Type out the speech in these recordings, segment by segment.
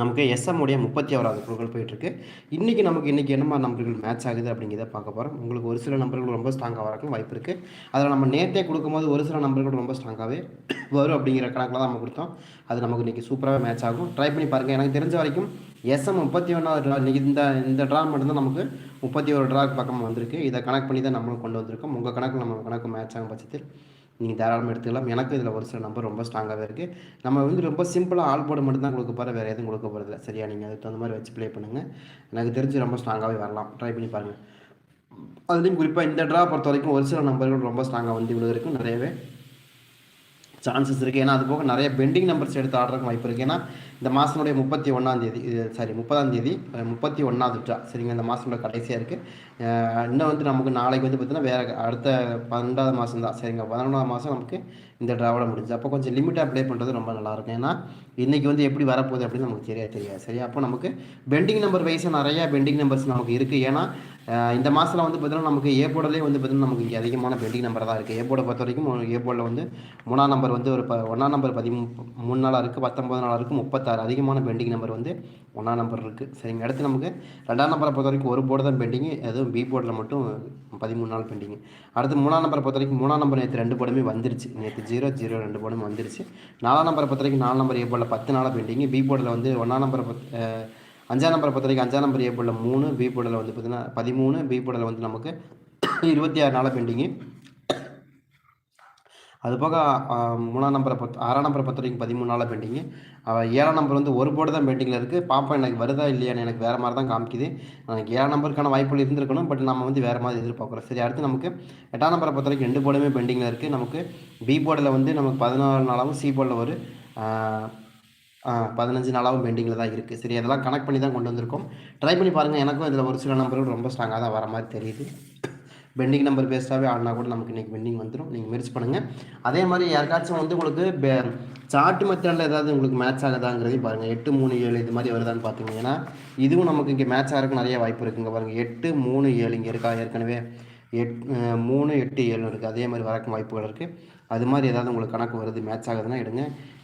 நமக்கு எஸ்எம் உடைய முப்பத்தி ஓராவது குழுக்கள் போயிட்டுருக்கு. இன்றைக்கி நமக்கு இன்றைக்கி என்னமா நம்பர்கள் மேட்ச் ஆகுது அப்படிங்கிறத பார்க்க போகிறோம் உங்களுக்கு ஒரு சில நம்பர்கள் ரொம்ப ஸ்ட்ராங்காக வரக்கும் வாய்ப்பு இருக்குது அதில் நம்ம நேற்றே கொடுக்கும்போது ஒரு சில நம்பர்கள் ரொம்ப ஸ்ட்ராங்காகவே வரும் அப்படிங்கிற கணக்கில் தான் நம்ம கொடுத்தோம். அது நமக்கு இன்றைக்கி சூப்பராகவே மேட்ச் ஆகும். ட்ரை பண்ணி பாருங்கள் எனக்கு தெரிஞ்ச வரைக்கும் எஸ்எம் முப்பத்தி ஒன்றாவது ட்ரா இன்றைக்கி இந்த இந்த ட்ரா மட்டும்தான் நமக்கு முப்பத்தி ஒரு ட்ராக்கு பக்கம் வந்திருக்கு. இதை கனெக்ட் பண்ணி தான் நம்மளும் கொண்டு வந்திருக்கோம். உங்கள் கணக்கு நம்ம கணக்கு மேட்ச் ஆகும் பட்சத்தில். நீங்கள் தாராளமாக எடுத்துக்கலாம். எனக்கு இதில் ஒரு சில நம்பர் ரொம்ப ஸ்ட்ராங்காகவே இருக்குது நம்ம வந்து ரொம்ப சிம்பிளாக ஆல் போர்டு மட்டும் தான் கொடுக்க போகிற வேறு எதுவும் கொடுக்க போகிறதில்ல சரியா? நீங்கள் அதுக்கு தகுந்த மாதிரி வச்சு ப்ளே பண்ணுங்கள் எனக்கு தெரிஞ்சு ரொம்ப ஸ்ட்ராங்காகவே வரலாம். ட்ரை பண்ணி பாருங்கள் அதுலேயும் குறிப்பாக இந்த ட்ரா பொறுத்த வரைக்கும் ஒரு சில நம்பர்கள் ரொம்ப ஸ்ட்ராங்காக வந்து விழுகிறதுக்கு நிறையவே சான்சஸ் இருக்குது ஏன்னா அது போக நிறைய பெண்டிங் நம்பர்ஸ் எடுத்து ஆடுறதுக்கு வாய்ப்பு இருக்குது ஏன்னா இந்த மாதனுடைய முப்பத்தி ஒன்றாந்தேதி சாரி முப்பதாம் தேதி முப்பத்தி ஒன்றாவது ட்ரா சரிங்க இந்த மாதத்தோட கடைசியாக இருக்குது இன்னும் வந்து நமக்கு நாளைக்கு வந்து பார்த்திங்கன்னா வேறு அடுத்த பன்னெண்டாவது மாதம் தான் சரிங்க பதினொன்றாவது மாதம் நமக்கு இந்த ட்ராவலை முடிஞ்சு அப்போ கொஞ்சம் லிமிட்டாக ப்ளே பண்ணுறது ரொம்ப நல்லாயிருக்கும். ஏன்னா இன்றைக்கி வந்து எப்படி வரப்போகுது அப்படின்னு நமக்கு தெரியாது தெரியாது. சரி அப்போ நமக்கு பெண்டிங் நம்பர் வைஸாக நிறையா பெண்டிங் நம்பர்ஸ் நமக்கு இருக்குது ஏன்னா இந்த மாதத்தில் வந்து பார்த்திங்கன்னா நமக்கு ஏ போர்டிலே வந்து பார்த்திங்கன்னா நமக்கு இங்கே அதிகமான பெண்டிங் நம்பர் தான் இருக்குது ஏ போர்டை பொறுத்த வரைக்கும் ஏ போர்டில் வந்து மூணாம் நம்பர் வந்து ஒரு ப ஒன்றாம் நம்பர் பதிமூ மூணு நாளாக இருக்குது பத்தொம்பது நாளாக இருக்குது முப்பத்தாறு அதிகமான பெண்டிங் நம்பர் வந்து ஒன்றாம் நம்பர் இருக்குது சரிங்க அடுத்து நமக்கு ரெண்டாம் நம்பரை பொறுத்த வரைக்கும் ஒரு போர்டு தான் பெண்டிங் அதுவும் பி போர்டில் மட்டும் பதிமூணு நாள் பெண்டிங்கு அடுத்து மூணாம் நம்பரை பொறுத்த வரைக்கும் மூணாம் நம்பர் நேற்று ரெண்டு போடுமே வந்துருச்சு. நேற்று ஜீரோ ஜீரோ ரெண்டு போர்டுமே வந்துருச்சு. நாலாம் நம்பரை பொறுத்த வரைக்கும் நாலு நம்பர் ஏ போர்டில் பத்து நாளாக பெண்டிங்கு பி போர்டில் வந்து ஒன்றாம் நம்பரை பொறுத்த அஞ்சாம் நம்பரை பொறுத்த வரைக்கும் அஞ்சாம் நம்பர் ஏ போர்டில் மூணு பி போர்டில் வந்து பார்த்தீங்கன்னா பதிமூணு பி போர்டில் வந்து நமக்கு இருபத்தி ஆறு நாளாக பெண்டிங்கு அது போக மூணாம் நம்பரை பத்து ஆறாம் நம்பரை பொறுத்த வரைக்கும் பதிமூணு நாளாக பெண்டிங்கு ஏழாம் நம்பர் வந்து ஒரு போர்டு தான் பெண்டிங்கில் இருக்குது பாப்பா எனக்கு வருதா இல்லையான்னு எனக்கு வேறு மாதிரி தான் காமிக்குது. எனக்கு ஏழாம் நம்பருக்கான வாய்ப்புகள் இருந்திருக்கணும் பட் நம்ம வந்து வேறு மாதிரி எதிர்பார்க்குறோம். சரி அடுத்து நமக்கு எட்டாம் நம்பரை பொறுத்த வரைக்கும் ரெண்டு போர்டுமே பெண்டிங்கில் இருக்குது நமக்கு பி போர்டில் வந்து நமக்கு பதினாலு நாளாகவும் சி போர்டில் ஒரு பதினஞ்சு நாளாகவும் பெண்டிங்கில் தான் இருக்குது சரி அதெல்லாம் கனெக்ட் பண்ணி தான் கொண்டு வந்திருக்கோம். ட்ரை பண்ணி பாருங்கள் எனக்கும் இதில் ஒரு சில நம்பர்கள் ரொம்ப ஸ்ட்ராங்காக தான் வர மாதிரி தெரியுது. பெண்டிங் நம்பர் பேஸ்டாகவே ஆடினா கூட நமக்கு இன்றைக்கி பெண்டிங் வந்துடும் நீங்கள் மெரிச் பண்ணுங்கள் அதே மாதிரி யாருக்காச்சும் வந்து உங்களுக்கு பே சார்ட் மெத்தடில் ஏதாவது உங்களுக்கு மேட்ச் ஆகுதாங்கிறதையும் பாருங்கள் எட்டு மூணு ஏழு இது மாதிரி வருதான்னு பார்த்தீங்கன்னா இதுவும் நமக்கு இங்கே மேட்ச் ஆகிறதுக்கு நிறைய வாய்ப்பு இருக்குங்க பாருங்கள் எட்டு மூணு ஏழு இங்கே இருக்கா? ஏற்கனவே எட் மூணு எட்டு ஏழு இருக்குது அதே மாதிரி வரக்கும் வாய்ப்புகள் இருக்குது அது மாதிரி ஏதாவது உங்களுக்கு கணக்கு வருது மேட்ச் ஆகுதுன்னா எடுங்க.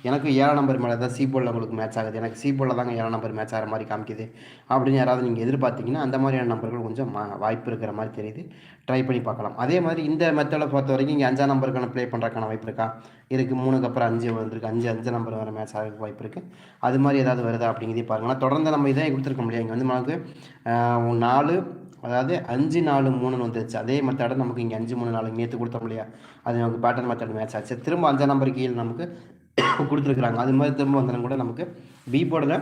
எனக்கு ஏழாம் நம்பர் மேலே தான் சி போர்டில் உங்களுக்கு மேட்ச் ஆகுது. எனக்கு சி போர்டில் தாங்க ஏழாம் நம்பர் மேட்ச் ஆகிற மாதிரி காமிக்குது. அப்படின்னு யாராவது நீங்கள் எதிர்பார்த்தீங்கன்னா அந்த மாதிரியான நம்பர்கள் கொஞ்சம் வாய்ப்பு இருக்கிற மாதிரி தெரியுது. ட்ரை பண்ணி பார்க்கலாம். அதே மாதிரி இந்த மெத்தடை பொறுத்த வரைக்கும் இங்கே அஞ்சாம் நம்பருக்கான ப்ளே பண்ணுறக்கான வாய்ப்பு இருக்கா? இருக்குது மூணுக்கு அப்புறம் அஞ்சு வந்திருக்கு. அஞ்சு அஞ்சு நம்பர் வர மேட்ச் ஆக வாய்ப்பு இருக்குது அது மாதிரி ஏதாவது வருதா அப்படிங்கிறதே பாருங்கன்னா தொடர்ந்து நம்ம இதை கொடுத்துருக்க முடியாது இங்கே வந்து நமக்கு நாலு அதாவது அஞ்சு நாலு மூணுன்னு வந்துருச்சு. அதே மெத்தடை நமக்கு இங்கே அஞ்சு மூணு நாலு நேற்று கொடுத்தோம் இல்லையா? அது நமக்கு பேட்டர்ன் மெத்தட் மேட்ச் ஆச்சு. திரும்ப அஞ்சாம் நம்பர் கீழே நமக்கு கொடுத்துருக்குறாங்க. அது மாதிரி திரும்ப வந்தாலும் கூட நமக்கு பி போர்டில்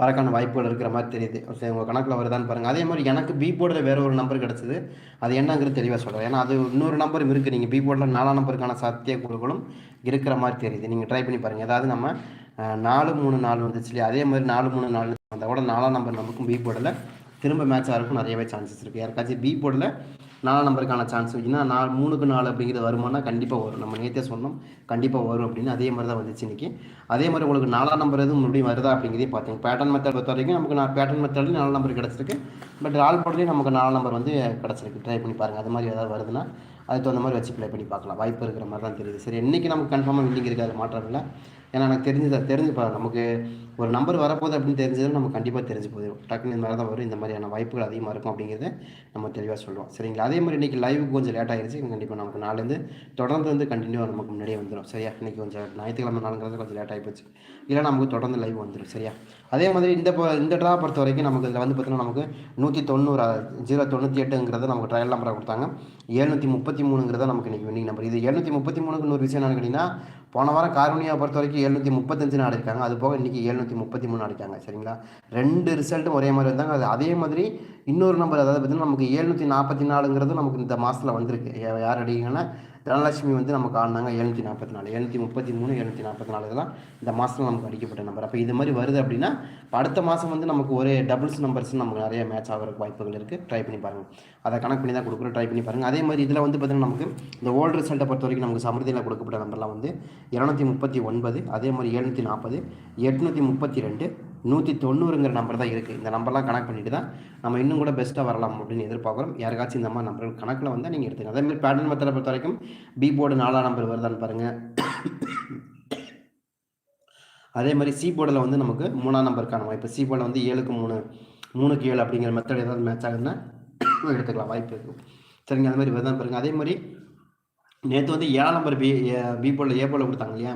வரக்கான வாய்ப்புகள் இருக்கிற மாதிரி தெரியுது. சரி உங்கள் கணக்கில் வருதான்னு பாருங்கள் அதே மாதிரி எனக்கு பி போர்டில் வேறு ஒரு நம்பர் கிடச்சிது. அது என்னங்கிறது தெளிவாக சொல்கிறேன் ஏன்னா அது இன்னொரு நம்பரும் இருக்குது நீங்கள் பி போர்டில் நாலாம் நம்பருக்கான சத்திய குழுக்களும் இருக்கிற மாதிரி தெரியுது. நீங்கள் ட்ரை பண்ணி பாருங்கள் ஏதாவது நம்ம நாலு மூணு நாலு வந்துச்சு இல்லையா? அதே மாதிரி நாலு மூணு நாலு வந்தால் கூட நாலாம் நம்பர் நமக்கும் பி போர்டில் திரும்ப மேட்ச் ஆகிறதுக்கும் நிறையவே சான்சஸ் இருக்குது யாருக்காச்சும் பி போர்டில் நாலாம் நம்பருக்கான சான்ஸ் ஏன்னா நாலு மூணுக்கு நாலு அப்படிங்கிறது வருமானா கண்டிப்பாக வரும். நம்ம நேற்றே சொன்னோம் கண்டிப்பாக வரும் அப்படின்னு அதே மாதிரி தான் வந்துச்சு இன்றைக்கி அதே மாதிரி உங்களுக்கு நாலாம் நம்பர் எதுவும் மறுபடியும் வருதா அப்படிங்கிறதே பார்த்தீங்க. பேட்டர்ன் மெத்தட் பொறுத்த வரைக்கும் நமக்கு நான் பேட்டர்ன் மெத்தட்லேயும் நாலு நம்பர் கிடச்சிருக்கு. பட் ஆல் போர்ட்லேயும் நமக்கு நாலு நம்பர் வந்து கிடச்சிருக்கு. ட்ரை பண்ணி பாருங்கள் அது மாதிரி ஏதாவது வருதுன்னா அதுக்கு தகுந்த மாதிரி வச்சு ப்ளே பண்ணி பார்க்கலாம். வாய்ப்பு இருக்கிற மாதிரி தான் தெரியுது. சரி இன்றைக்கி நமக்கு கன்ஃபார்மாக வில்லிங் இருக்காது மாற்றம் இல்லை. ஏன்னா எனக்கு தெரிஞ்சு தெரிஞ்சு நமக்கு ஒரு நம்பர் வரப்போகுது அப்படின்னு தெரிஞ்சதும் நம்ம கண்டிப்பாக தெரிஞ்சு போயிடும் டக்குன்னு இந்த மாதிரி தான் வரும். இந்த மாதிரியான வாய்ப்புகள் அதிகமாக இருக்கும் அப்படிங்கிறத நம்ம தெளிவாக சொல்லுவோம் சரிங்களா? அதே மாதிரி இன்றைக்கி லைவுக்கு கொஞ்சம் லேட் ஆகிடுச்சு கண்டிப்பாக நமக்கு நாலேருந்து தொடர்ந்து வந்து கண்டினியூவாக நமக்கு முன்னாடியே வந்துடும் சரியா? இன்றைக்கி கொஞ்சம் ஞாயிற்றுக்கிழமை நாளுங்கிறது கொஞ்சம் லேட் ஆகி போச்சு இல்லை நமக்கு தொடர்ந்து லைவ் வந்துடும் சரியா? அதே மாதிரி இந்த இந்த ட்ரா பொறுத்த வரைக்கும் நமக்கு இதில் வந்து பார்த்தீங்கன்னா நமக்கு நூற்றி தொண்ணூறு ஜீரோ தொண்ணூற்றி எட்டுங்கிறத நமக்கு ட்ரையல் நம்பராக கொடுத்தாங்க. எழுநூற்றி முப்பத்தி மூணுங்கிறத நமக்கு இன்றைக்கி வின்னிங் நம்பர் இது எழுநூற்றி முப்பத்தி மூணுக்கு இன்னொரு விஷயம் என்னன்னு கேட்டிங்கன்னா போன வாரம் கார்னியா பொறுத்த வரைக்கும் எழுநூற்றி முப்பத்தஞ்சு நாடு இருக்காங்க. அது போக இன்றைக்கி எழுநூற்றி முப்பத்தி மூணு அடிக்காங்க சரிங்களா? ரெண்டு ரிசல்ட்டும் ஒரே மாதிரி இருந்தாங்க அது அதே மாதிரி இன்னொரு நம்பர் அதாவது பார்த்திங்கன்னா நமக்கு எழுநூற்றி நாற்பத்தி நாலுங்கிறது நமக்கு இந்த மாதத்தில் வந்திருக்கு. யார் அடிங்கன்னா தனலட்சுமி வந்து நமக்கு ஆடினாங்க எழுநூற்றி நாற்பத்தி நாலு எழுநூற்றி முப்பத்தி மூணு எழுநூற்றி நாற்பத்தி நாலு இதெல்லாம் இந்த மாதத்தில் நமக்கு அடிக்கப்பட்ட நம்பர் அப்போ இது மாதிரி வருது அப்படின்னா அடுத்த மாதம் வந்து நமக்கு ஒரே டபுள்ஸ் நம்பர்ஸ் நமக்கு நிறைய மேட்ச் ஆகிறதுக்கு வாய்ப்புகள் இருக்குது ட்ரை பண்ணி பாருங்கள் அதை கணக்கு பண்ணி தான் கொடுக்குறோம். ட்ரை பண்ணி பாருங்கள் அதே மாதிரி இதில் வந்து பார்த்திங்கன்னா நமக்கு இந்த ஓல்டு ரிசல்ட்டை பொறுத்த வரைக்கும் நமக்கு சமிருதியில் கொடுக்கப்பட்ட நம்பர்லாம் வந்து இரநூத்தி முப்பத்தி ஒன்பது அதே மாதிரி எழுநூற்றி நாற்பது எட்நூற்றி முப்பத்தி ரெண்டு நூற்றி தொண்ணூறுங்கிற நம்பர் தான் இருக்குது இந்த நம்பர்லாம் கனெக்ட் பண்ணிட்டு தான் நம்ம இன்னும் கூட பெஸ்ட்டாக வரலாம் அப்படின்னு எதிர்பார்க்குறோம். யாருக்காச்சும் இந்த மாதிரி நம்பர்கள் கணக்கில் வந்தால் நீங்கள் எடுத்துக்கங்க. அதேமாதிரி பேட்டர்ன் மெத்தடை பொறுத்த வரைக்கும் பி போர்டு நாலாம் நம்பர் வருதான்னு பாருங்கள் அதே மாதிரி சி போர்டில் வந்து நமக்கு மூணாம் நம்பருக்கான இப்போ சி போர்டில் வந்து ஏழுக்கு மூணு மூணுக்கு ஏழு அப்படிங்கிற மெத்தட் ஏதாவது மேட்ச் ஆகுதுன்னா எடுத்துக்கலாம். வாய்ப்பு இருக்குது சரிங்க அது மாதிரி வருதான் பாருங்கள் அதே மாதிரி நேற்று வந்து ஏழாம் நம்பர் பி பி போர்டில் ஏ போர்டில் கொடுத்தாங்க இல்லையா?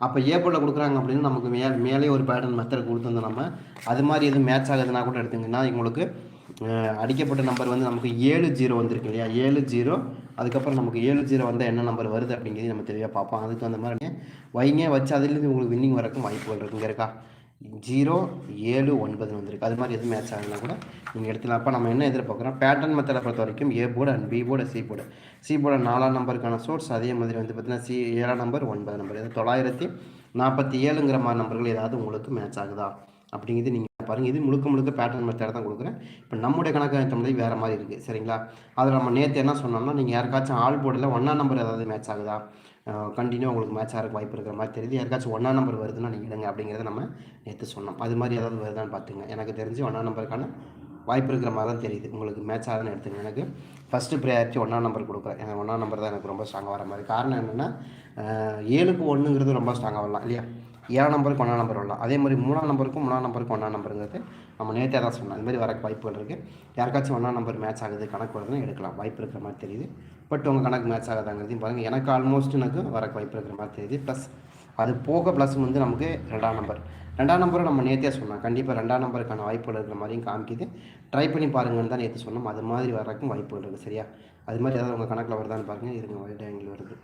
அப்போ ஏ போல கொடுக்குறாங்க அப்படின்னு நமக்கு மே மேலே ஒரு பேட்டர்ன் மெத்தட் கொடுத்துருந்தோம் நம்ம அது மாதிரி எதுவும் மேட்ச் ஆகுதுன்னா கூட எடுத்துங்கன்னா உங்களுக்கு அடிக்கப்பட்ட நம்பர் வந்து நமக்கு ஏழு ஜீரோ வந்திருக்கு இல்லையா? ஏழு ஜீரோ அதுக்கப்புறம் நமக்கு ஏழு ஜீரோ வந்தால் என்ன நம்பர் வருது அப்படிங்கிறது நம்ம தெளிவாக பார்ப்போம். அதுக்கு அந்த மாதிரி வைங்க. வச்சு அதுலேருந்து உங்களுக்கு வின்னிங் வரக்கும் வாய்ப்புகள் இருக்குங்க இருக்கா? ஜீரோ ஏழு ஒன்பது வந்திருக்கு. அது மாதிரி எதுவும் மேட்ச் ஆகுதுன்னா கூட நீங்கள் எடுத்துக்கலாம். அப்போ நம்ம என்ன எதிர்பார்க்குறோம்? பேட்டர்ன் மெத்தடை பொறுத்த வரைக்கும் A board and B board C board C board நாலாம் நம்பருக்கான சோர்ஸ் அதே மாதிரி வந்து பார்த்தீங்கன்னா சி ஏழாம் நம்பர் ஒன்பது நம்பர் இது தொள்ளாயிரத்தி நாற்பத்தி ஏழுங்கிற மாதிரி நம்பர்கள் ஏதாவது உங்களுக்கு மேட்ச் ஆகுதா? அப்படிங்கிறது நீங்கள் பாருங்கள் இது முழுக்க முழுக்க பேட்டர்ன் மெத்தட் தான் கொடுக்குறேன். இப்போ நம்முடைய கணக்கு தமிழ் வேறு மாதிரி இருக்குது சரிங்களா? அதில் நம்ம நேற்று என்ன சொன்னோம்னா நீங்கள் யாருக்காச்சும் ஆள் போர்டில் ஒன்றா நம்பர் ஏதாவது மேட்ச் ஆகுதா? கண்டினியூ உங்களுக்கு மேட்ச் ஆகிறக்கு வாய்ப்பு இருக்கிற மாதிரி தெரியுது. யாருக்காச்சும் ஒன்றா நம்பர் வருதுன்னா நீங்கள் எடுங்க அப்படிங்கிறத நம்ம நேற்று சொன்னோம். அது மாதிரி ஏதாவது வருதான்னு பார்த்துங்க. எனக்கு தெரிஞ்சு ஒன்றா நம்பருக்கான வாய்ப்பு இருக்கிற மாதிரி தான் தெரியுது. உங்களுக்கு மேட்ச் ஆகுதுன்னு எடுத்துங்க. எனக்கு ஃபஸ்ட்டு ப்ரையாரிட்டி ஒன்றா நம்பர் கொடுக்குறேன். எனக்கு ஒன்றா நம்பர் தான் எனக்கு ரொம்ப ஸ்ட்ராங்காக வர மாதிரி. காரணம் என்னென்னா ஏழுக்கு ஒன்றுங்கிறது ரொம்ப ஸ்ட்ராங்காக வரலாம் இல்லையா? ஏழாம் நம்பருக்கு ஒன்றாம் நம்பர் வரலாம். அதே மாதிரி மூணாம் நம்பருக்கும் மூணாம் நம்பருக்கு ஒன்றாம் நம்பருங்கிறது நம்ம நேற்றே தான் சொன்னோம். அது மாதிரி வரக்கு வாய்ப்புகள் இருக்குது யாருக்காச்சும் ஒன்றாம் நம்பர் மேட்ச் ஆகுது கணக்கு வருதுன்னு எடுக்கலாம். வாய்ப்பு இருக்கிற மாதிரி தெரியுது. பட் உங்கள் கணக்கு மேட்ச் ஆகாதாங்கிறதையும் பாருங்கள் எனக்கு ஆல்மோஸ்ட் எனக்கு வரக்கு வாய்ப்பு இருக்கிற மாதிரி தெரியுது. ப்ளஸ் அது போக ப்ளஸ் வந்து நமக்கு ரெண்டாம் நம்பர் ரெண்டாம் நம்பரும் நம்ம நேற்றே சொன்னோம். கண்டிப்பாக ரெண்டாம் நம்பருக்கான வாய்ப்புகள் இருக்கிற மாதிரியும் காமிக்குது. ட்ரை பண்ணி பாருங்கன்னு தான் நேற்று சொன்னோம். அது மாதிரி வரக்கும் வாய்ப்புகள் இருக்குது சரியா? அது மாதிரி ஏதாவது உங்கள் கணக்கில் வருதான்னு பாருங்கள் இருங்க ஒயிட் ஆங்கிள் வருது.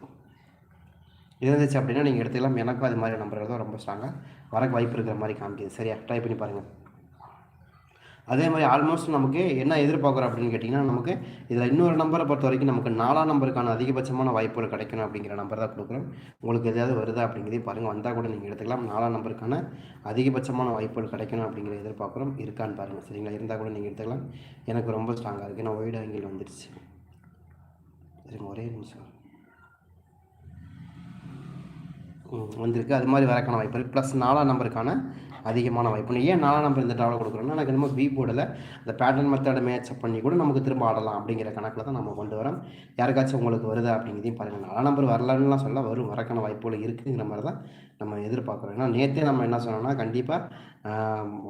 இருந்துச்சு அப்படின்னா நீங்கள் எடுத்துக்கலாம். எனக்கும் அது மாதிரி நம்பர்கள் தான் ரொம்ப ஸ்ட்ராங்காக வரக்கு வாய்ப்பு இருக்கிற மாதிரி காமிக்குது சரியா? ட்ரை பண்ணி பாருங்கள் அதே மாதிரி ஆல்மோஸ்ட் நமக்கு என்ன எதிர்பார்க்குறோம் அப்படின்னு கேட்டிங்கன்னா நமக்கு இதில் இன்னொரு நம்பரை பொறுத்த வரைக்கும் நமக்கு நாலாம் நம்பருக்கான அதிகபட்சமான வாய்ப்புகள் கிடைக்கணும் அப்படிங்கிற நம்பர் தான் கொடுக்குறோம். உங்களுக்கு எதாவது வருதா அப்படிங்கிறதையும் பாருங்கள் வந்தால் கூட நீங்கள் எடுத்துக்கலாம். நாலாம் நம்பருக்கான அதிகபட்சமான வாய்ப்புகள் கிடைக்கணும் அப்படிங்கிற எதிர்பார்க்குறோம். இருக்கான்னு பாருங்கள் சரிங்களா? இருந்தால் கூட நீங்கள் எடுத்துக்கலாம். எனக்கு ரொம்ப ஸ்ட்ராங்காக இருக்குது நான் ஒயிட் ஆங்கிள் வந்துடுச்சு சரிங்க ஒரே நிமிஷம். வந்திருக்கு. அது மாதிரி வரக்கான வாய்ப்பு ப்ளஸ் நாலாம் நம்பருக்கான அதிகமான வாய்ப்பு ஏன் நாலாம் நம்பர் இந்த டாவில் கொடுக்குறோன்னா எனக்கு நம்ம பி போர்டில் அந்த பேட்டர்ன் மெத்தடை மேட்சப் பண்ணி கூட நமக்கு திரும்ப ஆடலாம் அப்படிங்கிற கணக்கில் தான் நம்ம கொண்டு வரோம். யாருக்காச்சும் உங்களுக்கு வருதா அப்படிங்கிறதையும் பாருங்கள் நாலாம் நம்பர் வரலன்னுலாம் சொல்ல வரும். வரக்கான வாய்ப்புகள் இருக்குங்கிற மாதிரி தான் நம்ம எதிர்பார்க்குறோம். ஏன்னா நேற்றே நம்ம என்ன சொன்னோம்னா கண்டிப்பாக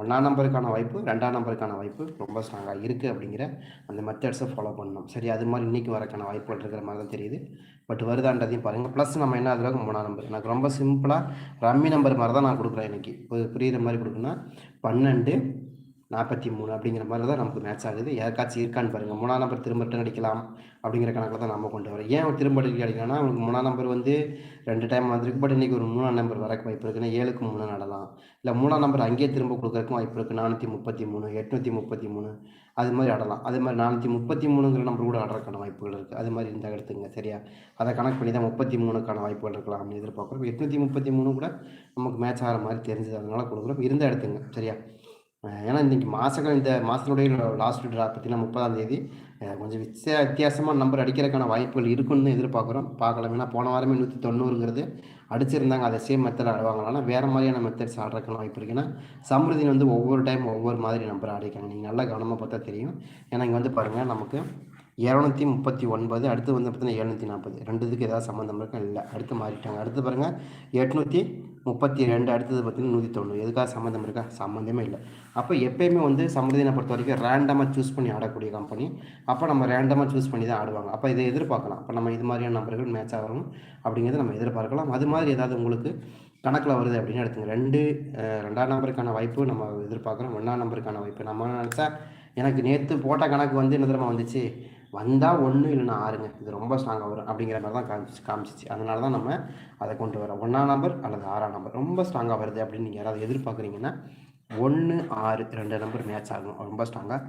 ஒன்றாம் நம்பருக்கான வாய்ப்பு ரெண்டாம் நம்பருக்கான வாய்ப்பு ரொம்ப ஸ்ட்ராங்காக இருக்குது அப்படிங்கிற அந்த மெத்தட்ஸை ஃபாலோ பண்ணணும். சரி அது மாதிரி இன்றைக்கி வரக்கான வாய்ப்புகள் இருக்கிற மாதிரி தான் தெரியுது. பட் வருதான்றதையும் பாருங்கள் ப்ளஸ் நம்ம என்ன அதில் மூணாம் நம்பர். எனக்கு ரொம்ப சிம்பிளாக ரம்மி நம்பர் மாதிரி தான் நான் கொடுக்குறேன் இன்றைக்கி புரியுற மாதிரி கொடுக்குன்னா பன்னெண்டு நாற்பத்தி மூணு அப்படிங்கிற மாதிரி தான் நமக்கு மேட்ச் ஆகுது. யாருக்காச்சும் இருக்கான்னு பாருங்கள் மூணாம் நம்பர் திரும்ப ரிட்டன் அடிக்கலாம் அப்படிங்கிற கணக்கில் தான் நம்ம கொண்டு வரோம். ஏன் திரும்ப அடிக்க அடிக்கலாம்னா அவங்களுக்கு மூணாம் நம்பர் வந்து ரெண்டு டைம் வந்திருக்கு. பட் இன்றைக்கி ஒரு மூணாம் நம்பர் வரக்கு வாய்ப்பு இருக்குன்னா ஏழுக்கு மூணு நடலாம். இல்லை மூணாம் நம்பர் அங்கேயே திரும்ப கொடுக்குறதுக்கும் வாய்ப்பு இருக்குது நானூற்றி முப்பத்தி மூணு எட்நூற்றி முப்பத்தி மூணு அது மாதிரி ஆடலாம். அதே மாதிரி நானூற்றி முப்பத்தி மூணுங்கிற நம்பர் கூட ஆடுறதுக்கான வாய்ப்புகள் இருக்குது அது மாதிரி இருந்தால் எடுத்துங்க சரியா? அதை கணக்கு பண்ணி தான் முப்பத்தி மூணுக்கான வாய்ப்புகள் இருக்கலாம் அப்படின்னு எதிர்பார்க்குறோம். எட்நூற்றி முப்பத்தி மூணு கூட நமக்கு மேட்ச் ஆகிற மாதிரி தெரிஞ்சது. அதனால் கொடுக்குறோம். இருந்தால் எடுத்துங்க சரியா? ஏன்னா இன்றைக்கி மாதங்கள் இந்த மாதத்தினுடைய லாஸ்ட் ட்ரா பார்த்தீங்கன்னா முப்பதாம் தேதி கொஞ்சம் வித்தியா வித்தியாசமாக நம்பர் அடிக்கிறதுக்கான வாய்ப்புகள் இருக்குன்னு எதிர்பார்க்குறோம். பார்க்கலாம். ஏன்னா போன வாரமே நூற்றி தொண்ணூறுங்கிறது அடிச்சிருந்தாங்க. அதை சேம் மெத்தட் ஆடுவாங்களானா வேறு மாதிரியான மெத்தட்ஸ் ஆடுறதுக்கான வாய்ப்பு இருக்குன்னா சமிருதி வந்து ஒவ்வொரு டைம் ஒவ்வொரு மாதிரி நம்பர் ஆடிக்காங்க நீங்கள் நல்லா கவனமாக பார்த்தா தெரியும். ஏன்னா இங்கே வந்து பாருங்கள் நமக்கு இரநூத்தி முப்பத்தி ஒன்பது அடுத்து வந்து பார்த்தீங்கன்னா எழுநூற்றி நாற்பது. ரெண்டுத்துக்கு ஏதாவது சம்மந்தம் இருக்கா? இல்லை. அடுத்து மாறிட்டாங்க. அடுத்து பாருங்கள் எட்நூற்றி முப்பத்தி ரெண்டு அடுத்தது பார்த்தீங்கன்னா நூற்றி தொண்ணூறு. எதுக்காக சம்மந்தம் இருக்கா? சம்மந்தமே இல்லை. அப்போ எப்போயுமே வந்து சம்மதினை பொறுத்த வரைக்கும் ரேண்டமாக சூஸ் பண்ணி ஆடக்கூடிய கம்பெனி அப்போ நம்ம ரேண்டமாக சூஸ் பண்ணி தான் ஆடுவாங்க. அப்போ இதை எதிர்பார்க்கலாம். அப்போ நம்ம இது மாதிரியான நம்பர்கள் மேட்ச் ஆகணும் அப்படிங்கிறத நம்ம எதிர்பார்க்கலாம். அது மாதிரி ஏதாவது உங்களுக்கு கணக்கில் வருது அப்படின்னு எடுத்துங்க. ரெண்டு ரெண்டாம் நம்பருக்கான வாய்ப்பு நம்ம எதிர்பார்க்குறோம். ஒன்றாம் நம்பருக்கான வாய்ப்பு. நம்ம நினச்சா எனக்கு நேற்று போட்ட கணக்கு வந்து என்ன தரமாக வந்துச்சு? வந்தால் ஒன்று இல்லைன்னா ஆறுங்க. இது ரொம்ப ஸ்ட்ராங்காக வரும் அப்படிங்கிற மாதிரி தான் காமிச்சு காமிச்சிச்சு. அதனால தான் நம்ம அதை கொண்டு வரோம். ஒன்றாம் நம்பர் அல்லது ஆறாம் நம்பர் ரொம்ப ஸ்ட்ராங்காக வருது அப்படின்னு நீங்கள் யாராவது எதிர்பார்க்குறீங்கன்னா ஒன்று ஆறு ரெண்டு நம்பர் மேட்ச் ஆகும். ரொம்ப ஸ்ட்ராங்காக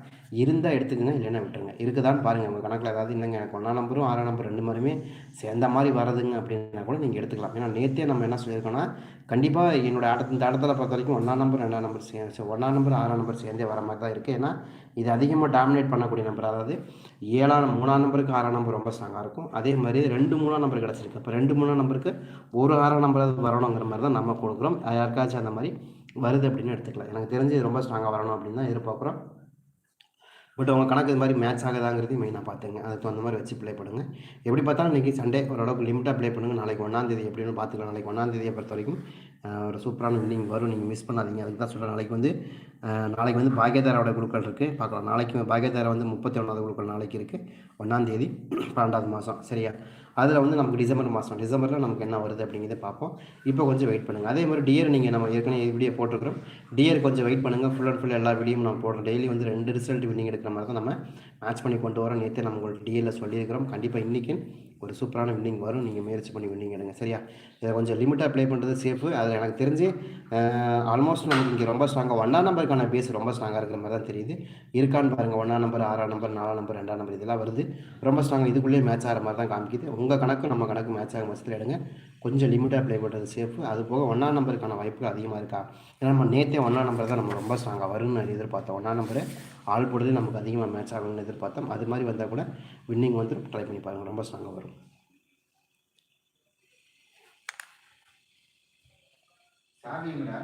இருந்தால் எடுத்துக்கோங்க இல்லைன்னா விட்டுருங்க. இருக்குதான்னு பாருங்கள் உங்கள் கணக்கில் ஏதாவது இல்லைங்க. எனக்கு ஒன்றா நம்பரும் ஆறாம் நம்பர் ரெண்டு மாதிரியுமே சேர்ந்த மாதிரி வரதுங்க அப்படின்னா கூட நீங்கள் எடுத்துக்கலாம். ஏன்னா நேற்றே நம்ம என்ன சொல்லியிருக்கோன்னா கண்டிப்பாக என்னோடய அடுத்த இந்த இடத்துல பொறுத்த வரைக்கும் ஒன்றாம் நம்பர் ரெண்டாம் நம்பர் சே ஒன்றாம் நம்பர் ஆறாம் நம்பர் சேர்ந்தே வர மாதிரி தான் இருக்குது ஏன்னா இது அதிகமாக டாமினேட் பண்ணக்கூடிய நம்பர் அதாவது ஏழாம் மூணாம் நம்பருக்கு ஆறாம் நம்பர் ரொம்ப ஸ்ட்ராங்காக இருக்கும். அதே மாதிரி ரெண்டு மூணாம் நம்பர் கிடச்சிருக்கு. இப்போ ரெண்டு மூணாம் நம்பருக்கு ஒரு ஆறாம் நம்பர் வரணுங்கிற மாதிரி தான் நம்ம கொடுக்குறோம். யாருக்காச்சும் அந்த மாதிரி வருது அப்படின்னு எடுத்துக்கலாம். எனக்கு தெரிஞ்சு ரொம்ப ஸ்ட்ராங்காக வரணும் அப்படின்னு தான் எதிர்பார்க்குறோம். பட் உங்கள் கணக்கு இது மாதிரி மேட்ச் ஆகுதாங்கிறதையும் மெயினாக பார்த்துங்க. அதுக்கு தகுந்த மாதிரி வச்சு ப்ளே பண்ணுங்கள் எப்படி பார்த்தாலும் இன்றைக்கி சண்டே ஓரளவுக்கு லிமிட்டாக ப்ளே பண்ணுங்கள் நாளைக்கு ஒன்றாந்தேதி எப்படின்னு பார்த்துக்கலாம். நாளைக்கு ஒன்றாந்தேதியை பொறுத்த வரைக்கும் ஒரு சூப்பரான இன்னிங் வரும். நீங்கள் மிஸ் பண்ணாதீங்க. அதுக்கு தான் சொல்கிறேன் நாளைக்கு வந்து நாளைக்கு வந்து பாக்கியதாரோட குழுக்கள் இருக்குது பார்க்கலாம். நாளைக்கு பாக்கியதாரா வந்து முப்பத்தி ஒன்றாவது குழுக்கள் நாளைக்கு இருக்குது ஒன்றாந்தேதி பன்னெண்டாவது மாதம் சரியா? அதில் வந்து நமக்கு டிசம்பர் மாதம் டிசம்பரில் நமக்கு என்ன வருது அப்படிங்கிறத பார்ப்போம். இப்போ கொஞ்சம் வெயிட் பண்ணுங்கள் அதே மாதிரி டியர் நீங்கள் நம்ம ஏற்கனவே வீடியோ போட்டிருக்கிறோம். டியர் கொஞ்சம் வெயிட் பண்ணுங்கள் ஃபுல் அண்ட் ஃபுல் எல்லா வீடியோவும் நம்ம போடுறோம். டெய்லி வந்து ரெண்டு ரிசல்ட் வின்னிங் எடுக்கிற மாதிரி தான் நம்ம மேட்ச் பண்ணி கொண்டு வரோம். நேற்று நம்ம உங்களுக்கு டிஎல்ல சொல்லியிருக்கிறோம். கண்டிப்பாக இன்றைக்கி ஒரு சூப்பரான வின்னிங் வரும். நீங்கள் முயற்சி பண்ணி வின்னிங் எடுங்க. சரியா? இதை கொஞ்சம் லிமிட்டாக ப்ளே பண்ணுறது சேஃபு அதில் எனக்கு தெரிஞ்சு ஆல்மோஸ்ட் நமக்கு இங்கே ரொம்ப ஸ்ட்ராங்காக ஒன்றாம் நம்பருக்கான பேஸ் ரொம்ப ஸ்ட்ராங்காக இருக்கிற மாதிரி தான் தெரியுது. இருக்கான்னு பாருங்கள் ஒன்றாம் நம்பர் ஆறாம் நம்பர் நாலாம் நம்பர் ரெண்டாம் நம்பர் இதெல்லாம் வருது. ரொம்ப ஸ்ட்ராங்காக இதுக்குள்ளேயே மேட்ச் ஆகிற மாதிரி தான் காமிக்குது. உங்கள் கணக்கு நம்ம கணக்கு மேட்ச் ஆகும் பட்சத்தில் எடுங்க. கொஞ்சம் லிமிட்டாக ப்ளே பண்ணுறது சேஃபு அது போக ஒன்றாம் நம்பருக்கான வாய்ப்புகள் அதிகமாக இருக்கா? ஏன்னா நம்ம நேற்றே ஒன்றாம் நம்பர் தான் நம்ம ரொம்ப ஸ்ட்ராங்காக வரும்னு எதிர்பார்த்தோம் ஒன்றாம் நம்பரு ஆள் போடுறது நமக்கு அதிகமாக மேட்ச் ஆகணும்னு எதிர்பார்த்தோம். அது மாதிரி வந்தால் கூட வின்னிங் வந்து ட்ரை பண்ணி பாருங்கள் ரொம்ப ஸ்ட்ராங்காக வரும். சாமிங்களா